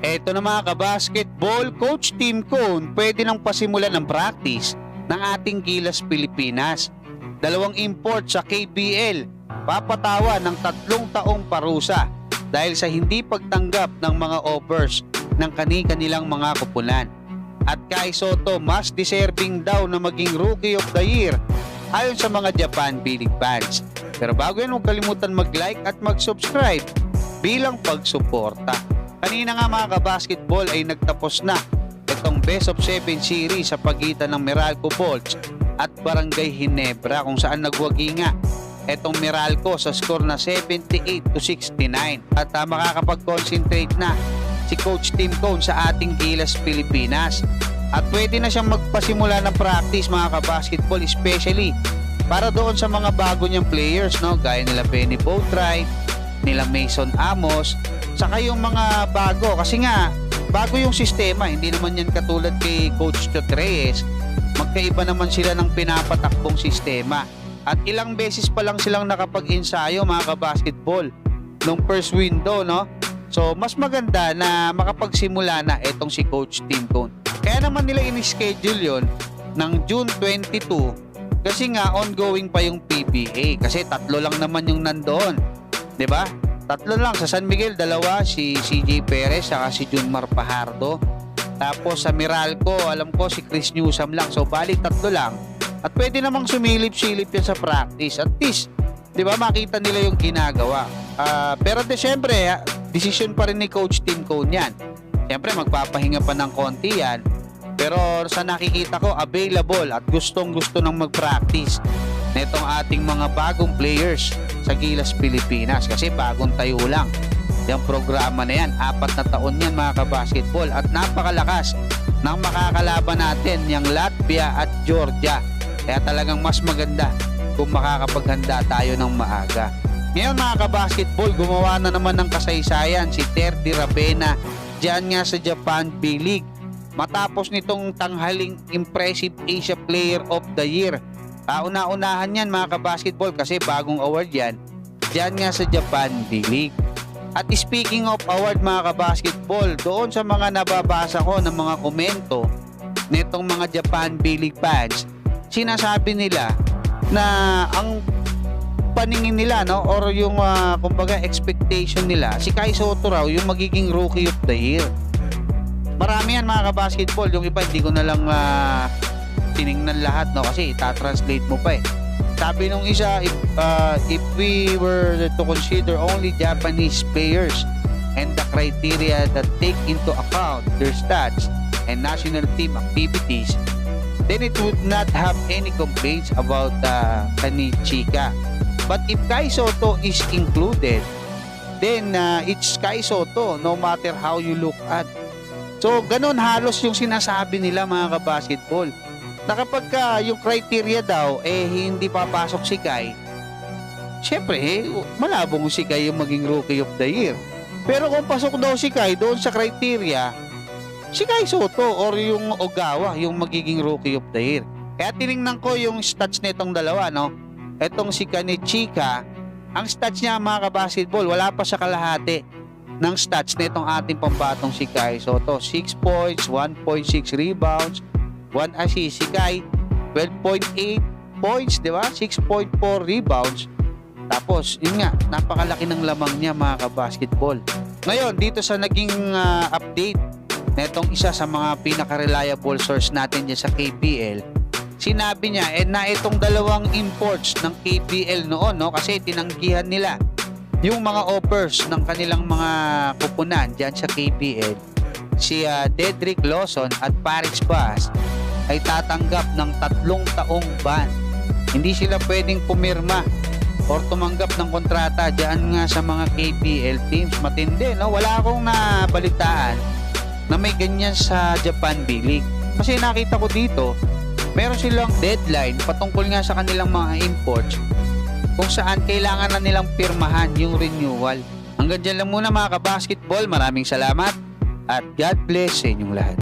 Eto na mga kabasketball, Coach Tim Cone pwede nang pasimulan ng practice ng ating Gilas Pilipinas. Dalawang import sa KBL, papatawa ng tatlong taong parusa dahil sa hindi pagtanggap ng mga offers ng kani-kanilang mga kupunan. At Kai Soto mas deserving daw na maging Rookie of the Year ayon sa mga Japan Billig fans. Pero bago yan, huwag kalimutan mag-like at mag-subscribe bilang pagsuporta. Kanina nga mga kabasketball ay nagtapos na itong Best of 7 series sa pagitan ng Meralco Bolts at Barangay Hinebra kung saan nagwagi nga itong Meralco sa score na 78 to 69 at uh, makakapag-concentrate na si Coach Tim Cone sa ating Gilas Pilipinas. At pwede na siyang magpasimula ng practice mga kabasketball especially para doon sa mga bago niyang players no? Gaya nila Benny Boatwright nila Mason Amos saka yung mga bago. Kasi nga bago yung sistema hindi naman yan katulad kay Coach Chot Reyes magkaiba naman sila ng pinapatakbong sistema. At ilang beses pa lang silang nakapag-ensayo mga kabasketball nung first window no? So mas maganda na makapagsimula na itong si Coach Tim Cone. Kaya naman nila in-schedule yon ng June 22 kasi nga ongoing pa yung PBA kasi tatlo lang naman yung nandoon 'di ba? Tatlo lang sa San Miguel dalawa si CJ Perez saka si Junmar Pajardo. Tapos sa Meralco alam ko si Chris Newsam lang. So balik tatlo lang. At pwede namang sumilip-silip yan sa practice. At least 'di ba makita nila yung ginagawa. Ah, pero de syempre ah, decision pa rin ni Coach Tim Cone yan. Syempre magpapahinga pa ng konti yan. Pero sa nakikita ko available at gustong gusto nang mag-practice netong ating mga bagong players sa Gilas Pilipinas. Kasi bagong tayo lang. Yung programa na yan apat na taon yan mga kabasketball. At napakalakas ng makakalaban natin yung Latvia at Georgia. Kaya talagang mas maganda kung makakapaghanda tayo ng maaga. Ngayon mga kabasketball gumawa na naman ng kasaysayan si Terdi Rabena. Dyan nga sa Japan B-League matapos nitong tanghaling impressive Asia Player of the Year kauna-unahan yan mga kabasketball kasi bagong award yan. Dyan nga sa Japan B-League at speaking of award mga kabasketball doon sa mga nababasa ko ng mga komento nitong mga Japan B-League fans sinasabi nila na ang paningin nila no or yung ah, kumbaga expectation nila si Kai Soto raw yung magiging rookie of the year. Marami yan mga kabasketball. Yung iba hindi ko na lang ah, tiningnan lahat no? Kasi itatranslate mo pa eh. Sabi nung isa if, ah, if we were to consider only Japanese players and the criteria that take into account their stats and national team activities then it would not have any complaints about uh, Kanichika. But if Kai Soto is included then uh, it's Kai Soto no matter how you look at. So, ganun halos yung sinasabi nila mga kabasketball. Na kapag ka yung criteria daw, eh hindi papasok si Kai, syempre, eh, malabong si Kai yung maging rookie of the year. Pero kung pasok daw si Kai doon sa criteria, si Kai Soto or yung Ogawa yung magiging rookie of the year. Kaya tiningnan ko yung stats nitong dalawa, no? Etong si Kanichika, ang stats niya mga kabasketball, wala pa sa kalahati ng stats nitong ating pambatong si Kai Soto. 6 points, 1.6 rebounds, 1 assist. Si Kai, 12.8 points, di ba? 6.4 rebounds. Tapos, yun nga, napakalaki ng lamang niya mga kabasketball. Ngayon, dito sa naging ah, update netong isa sa mga pinaka-reliable source natin dyan sa KPL, sinabi niya, eh na itong dalawang imports ng KPL noon, no? Kasi tinanggihan nila yung mga offers ng kanilang mga kupunan dyan sa KPL, si ah, Dedrick Lawson at Paris Bass ay tatanggap ng tatlong taong ban. Hindi sila pwedeng pumirma or tumanggap ng kontrata dyan nga sa mga KPL teams. Matindi, no? Wala akong nabalitaan na may ganyan sa Japan B-League. Kasi nakita ko dito, meron silang deadline patungkol nga sa kanilang mga imports kung saan kailangan na nilang pirmahan yung renewal. Hanggang dyan lang muna mga kabasketball. Maraming salamat at God bless sa inyong lahat.